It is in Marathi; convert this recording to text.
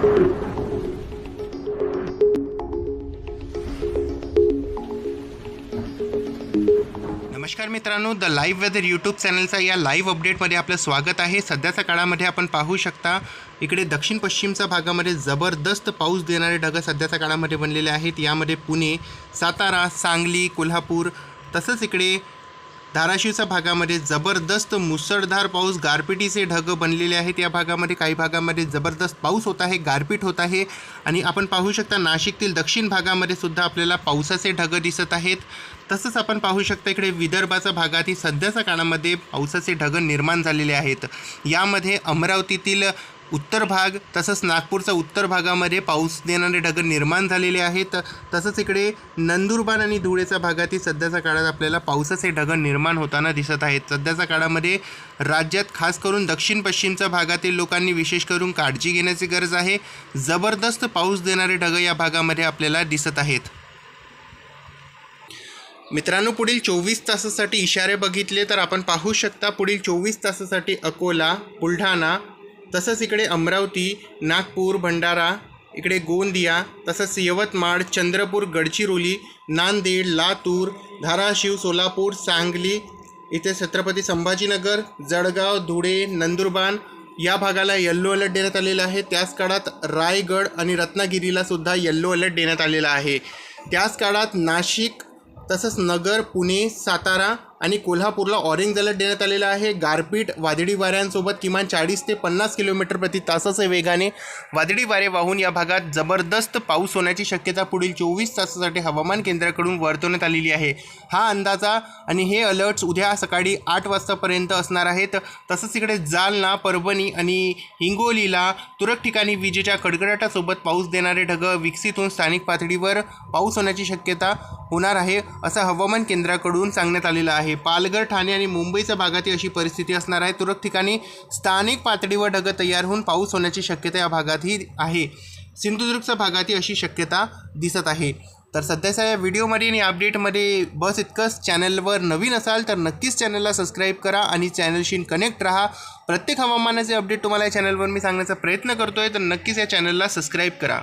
नमस्कार मित्रांनो द लाईव्ह वेदर यूट्यूब चॅनलचा या लाईव्ह अपडेटमध्ये आपलं स्वागत आहे. सध्याच्या काळामध्ये आपण पाहू शकता इकडे दक्षिण पश्चिमच्या भागामध्ये जबरदस्त पाऊस देणारे ढग सध्याच्या काळामध्ये बनलेले आहेत. यामध्ये पुणे सातारा सांगली कोल्हापूर तसंच इकडे धाराशिवच्या भागामध्ये जबरदस्त मुसळधार पाऊस गारपिटीचे ढग बनलेले आहेत. या भागामध्ये काही भागामध्ये जबरदस्त पाऊस होत आहे गारपीट होत आहे. आणि आपण पाहू शकता नाशिकतील दक्षिण भागामध्ये सुद्धा आपल्याला पावसाचे ढग दिसत आहेत. तसंच आपण पाहू शकता इकडे विदर्भाच्या भागातही सध्याच्या काळामध्ये पावसाचे ढग निर्माण झालेले आहेत. यामध्ये अमरावतीतील उत्तर भाग तसंच नागपूरचा उत्तर भागामध्ये पाऊस देणारे ढग निर्माण झालेले आहेत. तसंच इकडे नंदुरबार आणि धुळेच्या भागातही सध्याच्या काळात आपल्याला पावसाचे ढग निर्माण होताना दिसत आहेत. सध्याच्या काळामध्ये राज्यात खास करून दक्षिण पश्चिमच्या भागातील लोकांनी विशेष करून काळजी घेण्याची गरज आहे. जबरदस्त पाऊस देणारे ढगं या भागामध्ये आपल्याला दिसत आहेत. मित्रांनो पुढील चोवीस तासासाठी इशारे बघितले तर आपण पाहू शकता पुढील चोवीस तासासाठी अकोला बुलढाणा तसंच इकडे अमरावती नागपूर भंडारा इकडे गोंदिया तसंच यवतमाळ चंद्रपूर गडचिरोली नांदेड लातूर धाराशिव सोलापूर सांगली इथे छत्रपती संभाजीनगर जळगाव धुळे नंदुरबार या भागाला येल्लो अलर्ट देण्यात आलेला आहे. त्याच काळात रायगड आणि रत्नागिरीला सुद्धा येल्लो अलर्ट देण्यात आलेला आहे. त्याच काळात नाशिक तसंच नगर पुणे सातारा आणि कोल्हापूरला ऑरेंज अलर्ट देण्यात आलेला आहे. गारपीट वादळी वाऱ्यांसोबत किमान चाळीस ते पन्नास किलोमीटर प्रति तासाच्या वेगाने वादळी वारे वाहून या भागात जबरदस्त पाऊस होण्याची शक्यता पुढील चोवीस तासासाठी हवामान केंद्राकडून वर्तवण्यात आलेली आहे. हा अंदाजा आणि हे अलर्ट्स उद्या सकाळी आठ वाजतापर्यंत असणार आहेत. तसंच इकडे जालना परभणी आणि हिंगोलीला तुरळक ठिकाणी विजेच्या कडकडाटासोबत पाऊस देणारे ढग विकसित होऊन स्थानिक पातळीवर पाऊस होण्याची शक्यता होणार आहे असं हवामान केंद्राकडून सांगण्यात आलेलं आहे. आहे. पालघर ठाणे आणि मुंबईच्या भागातही अशी परिस्थिती असणार आहे. तुरळक ठिकाणी स्थानिक पातळीवर ढग तयार होऊन पाऊस होण्याची शक्यता या भागातही आहे. सिंधुदुर्गच्या भागातही अशी शक्यता दिसत आहे. तर सध्याच्या या व्हिडिओमध्ये आणि अपडेटमध्ये बस इतकंच. चॅनलवर नवीन असाल तर नक्कीच चॅनलला सबस्क्राईब करा आणि चॅनलशी कनेक्ट राहा. प्रत्येक हवामानाचे अपडेट तुम्हाला या चॅनलवर मी सांगण्याचा प्रयत्न करतो आहे तर नक्कीच या चॅनलला सबस्क्राईब करा.